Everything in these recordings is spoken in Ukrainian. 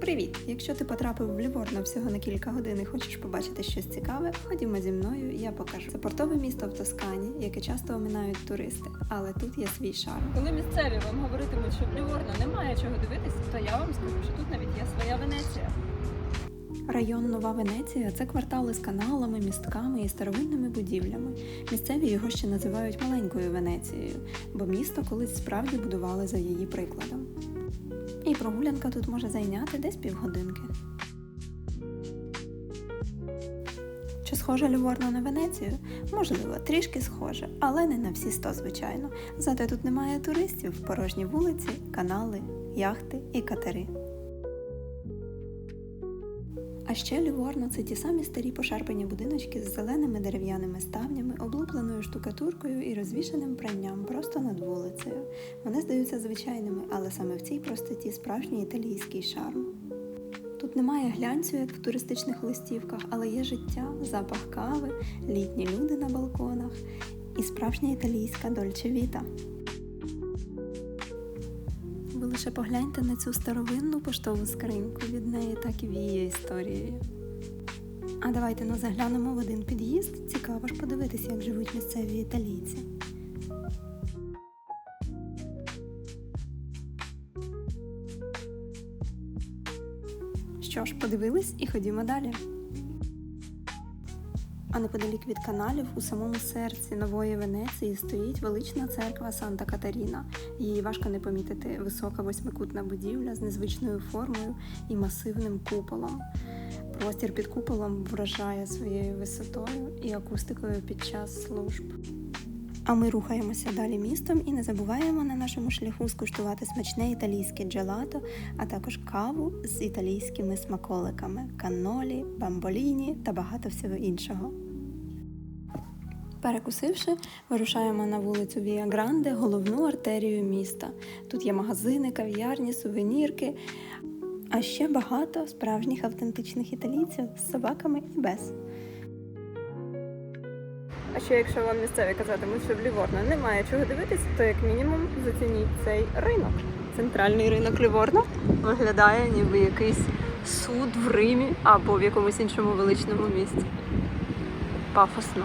Привіт! Якщо ти потрапив в Ліворно всього на кілька годин і хочеш побачити щось цікаве, ходімо зі мною, я покажу. Це портове місто в Тоскані, яке часто оминають туристи, але тут є свій шарм. Коли місцеві вам говоритимуть, що в Ліворно немає чого дивитися, то я вам скажу, що тут навіть є своя Венеція. Район Нова Венеція це квартали з каналами, містками і старовинними будівлями. Місцеві його ще називають маленькою Венецією, бо місто колись справді будували за її прикладом. І прогулянка тут може зайняти десь півгодинки. Чи схоже Ліворно на Венецію? Можливо, трішки схоже, але не на всі сто, звичайно. Зате тут немає туристів, порожні вулиці, канали, яхти і катери. А ще Ліворно це ті самі старі пошарпані будиночки з зеленими дерев'яними ставнями, облупленою штукатуркою і розвішаним пранням просто над вулицею. Вони здаються звичайними, але саме в цій простоті справжній італійський шарм. Тут немає глянцю, як в туристичних листівках, але є життя, запах кави, літні люди на балконах і справжня італійська дольче віта. Ви лише погляньте на цю старовинну поштову скриньку, від неї так і віє історією. А давайте ну заглянемо в один під'їзд. Цікаво ж подивитися, як живуть місцеві італійці. Що ж, подивились і ходімо далі. А неподалік від каналів, у самому серці нової Венеції, стоїть велична церква Санта Катаріна. Її важко не помітити висока восьмикутна будівля з незвичною формою і масивним куполом. Простір під куполом вражає своєю висотою і акустикою під час служб. А ми рухаємося далі містом і не забуваємо на нашому шляху скуштувати смачне італійське джелато, а також каву з італійськими смаколиками канолі, бамболіні та багато всього іншого. Перекусивши, вирушаємо на вулицю Віа Гранде, головну артерію міста. Тут є магазини, кав'ярні, сувенірки, а ще багато справжніх автентичних італійців з собаками і без. Ще якщо вам місцеві казатимуть, що в Ліворно немає чого дивитися, то як мінімум зацініть цей ринок. Центральний ринок Ліворно виглядає ніби якийсь суд в Римі або в якомусь іншому величному місці. Пафосно.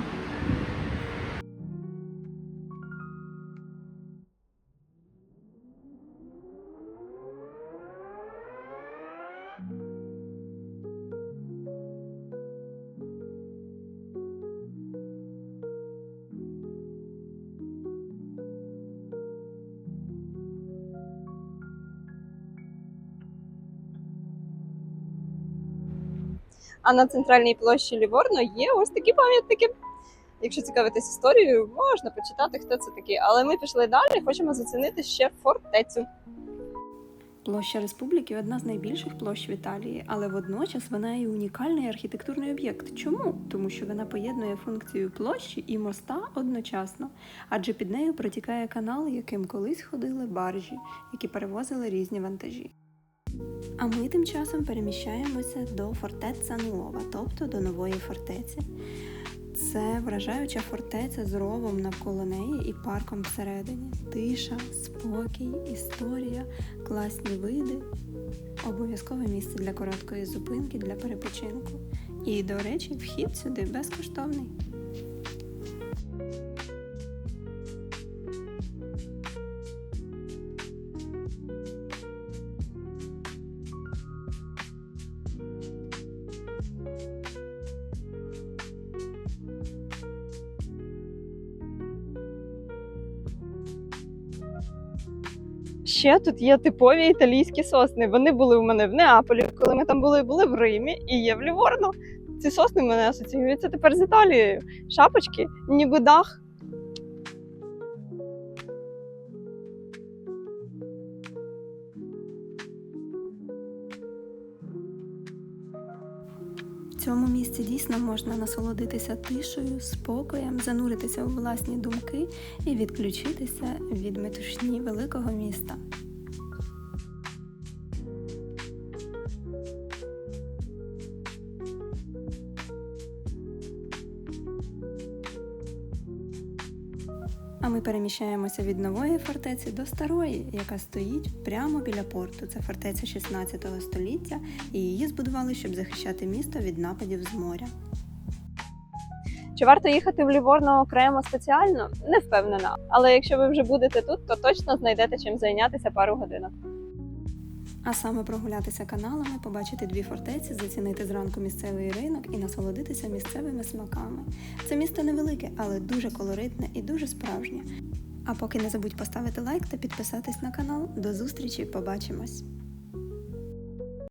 А на центральній площі Ліворно є ось такі пам'ятники. Якщо цікавитись історією, можна почитати, хто це такі. Але ми пішли далі, хочемо зацінити ще фортецю. Площа Республіки одна з найбільших площ в Італії, але водночас вона і унікальний архітектурний об'єкт. Чому? Тому що вона поєднує функцію площі і моста одночасно, адже під нею протікає канал, яким колись ходили баржі, які перевозили різні вантажі. А ми тим часом переміщаємося до фортеця Нуова, тобто до нової фортеці. Це вражаюча фортеця з ровом навколо неї і парком всередині. Тиша, спокій, історія, класні види. Обов'язкове місце для короткої зупинки для перепочинку. І, до речі, вхід сюди безкоштовний. Ще тут є типові італійські сосни. Вони були у мене в Неаполі, коли ми там були, були в Римі і є в Ліворно. Ці сосни в мене асоціюються тепер з Італією. Шапочки, ніби дах. Цьому місці дійсно можна насолодитися тишею, спокоєм, зануритися у власні думки і відключитися від метушні великого міста. А ми переміщаємося від нової фортеці до старої, яка стоїть прямо біля порту. Це фортеця 16 століття, і її збудували, щоб захищати місто від нападів з моря. Чи варто їхати в Ліворно окремо спеціально? Не впевнена. Але якщо ви вже будете тут, то точно знайдете чим зайнятися пару годинок. А саме прогулятися каналами, побачити дві фортеці, зацінити зранку місцевий ринок і насолодитися місцевими смаками. Це місто невелике, але дуже колоритне і дуже справжнє. А поки не забудь поставити лайк та підписатись на канал. До зустрічі, побачимось!